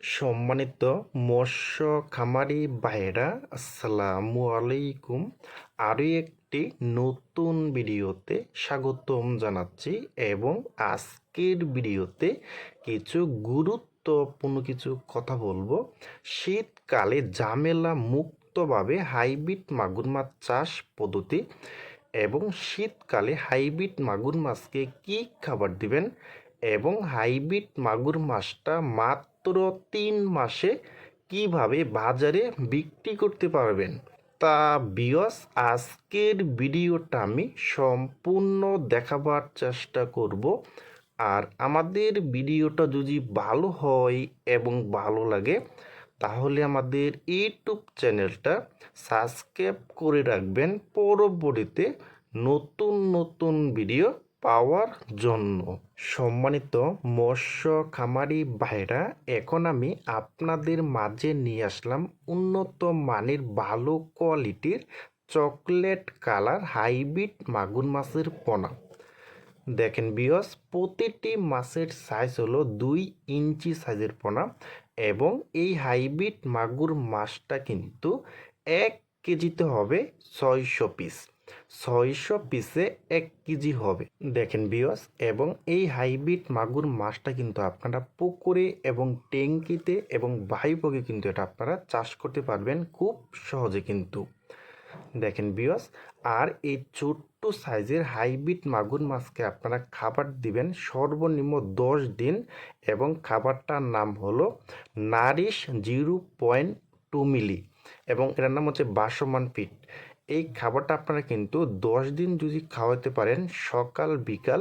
সম্মানিত মৎস্য খামারি ভাইরা আসসালামু আলাইকুম। আরও একটি নতুন ভিডিওতে স্বাগতম জানাচ্ছি এবং আজকের ভিডিওতে কিছু গুরুত্বপূর্ণ কিছু কথা বলব। শীতকালে ঝামেলা মুক্তভাবে হাইব্রিড মাগুর মাছ চাষ পদ্ধতি এবং শীতকালে হাইব্রিড মাগুর মাছকে কী খাবার দিবেন এবং হাইব্রিড মাগুর মাছটা মাত্র তিন মাসে কীভাবে বাজারে বিক্রি করতে পারবেন? তা বিয়স আজকের ভিডিওটা আমি সম্পূর্ণ দেখাবার চেষ্টা করব। আর আমাদের ভিডিওটা যদি ভালো হয় এবং ভালো লাগে, তাহলে আমাদের ইউটিউব চ্যানেলটা সাবস্ক্রাইব করে রাখবেন। পরবর্তীতে নতুন নতুন ভিডিও পাওয়ার জন্য সম্মানিত মৎস্য খামারি ভাইরা, এখন আমি আপনাদের মাঝে নিয়ে আসলাম উন্নত মানের ভালো কোয়ালিটির চকলেট কালার হাইব্রিড মাগুর মাছের পোনা। দেখেন বিয়স প্রতিটি মাছের সাইজ হলো দুই ইঞ্চি সাইজের পোনা এবং এই হাইব্রিড মাগুর মাছটা কিন্তু এক কেজিতে হবে ছয়শো পিস ছয়শো পিসে এক কেজি হবে। দেখেন বিয়স এবং এই হাইব্রিড মাগুর মাছটা কিন্তু আপনারা পুকুরে এবং ট্যাঙ্কিতে এবং বাইপকে কিন্তু এটা আপনারা চাষ করতে পারবেন খুব সহজে কিন্তু। দেখেন বিয়স আর এই ছোট্ট সাইজের হাইব্রিড মাগুর মাছকে আপনারা খাবার দিবেন সর্বনিম্ন দশ দিন, এবং খাবারটার নাম হলো nourish zero point two milli, এবং এটার নাম হচ্ছে বাসমান পিট এই খাবারটা আপনারা কিন্তু দশ দিন যদি খাওয়াতে পারেন, সকাল, বিকাল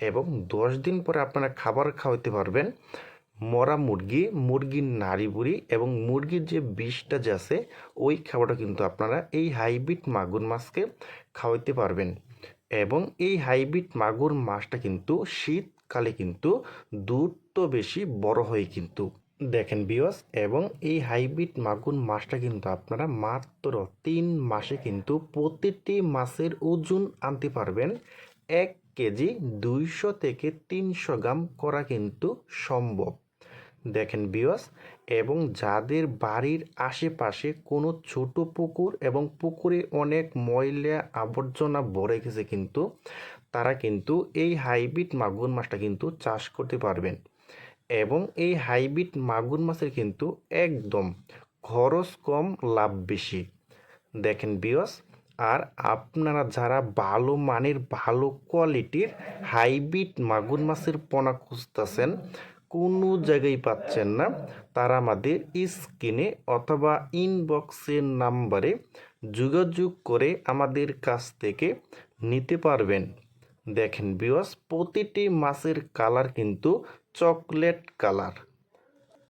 এবং দশ দিন পরে আপনারা খাবার খাওয়াতে পারবেন। মরা মুরগি, মুরগির নাড়ি বুড়ি এবং মুরগির যে বিষটা যে আছে, ওই খাবারটা কিন্তু আপনারা এই হাইব্রিড মাগুর মাছকে খাওয়াতে পারবেন। এবং এই হাইব্রিড মাগুর মাছটা কিন্তু শীতকালে কিন্তু দ্রুত বেশি বড় হয় কিন্তু। দেখেন বিয়স এবং এই হাইব্রিড মাগুর মাছটা কিন্তু আপনারা মাত্র তিন মাসে কিন্তু প্রতিটি মাছের ওজন আনতে পারবেন। এক কেজি দুইশো থেকে তিনশো গ্রাম করা কিন্তু সম্ভব। দেখেন বিয়স এবং যাদের বাড়ির আশেপাশে কোনো ছোট পুকুর এবং পুকুরে অনেক ময়লা আবর্জনা ভরে গেছে কিন্তু, তারা কিন্তু এই হাইব্রিড মাগুর মাছটা কিন্তু চাষ করতে পারবেন। এবং এই হাইব্রিড মাগুর মাছের কিন্তু একদম খরচ কম, লাভ বেশি। দেখেন বিয়স আর আপনারা যারা ভালো মানের, ভালো কোয়ালিটির হাইব্রিড মাগুর মাছের পোনা খুঁজতেছেন, কোনো জায়গায় পাচ্ছেন না, তারা আমাদের স্ক্রিনে অথবা ইনবক্সের নাম্বারে যোগাযোগ করে আমাদের কাছ থেকে নিতে পারবেন। দেখেন বিয়স প্রতিটি মাছের কালার কিন্তু চকলেট কালার।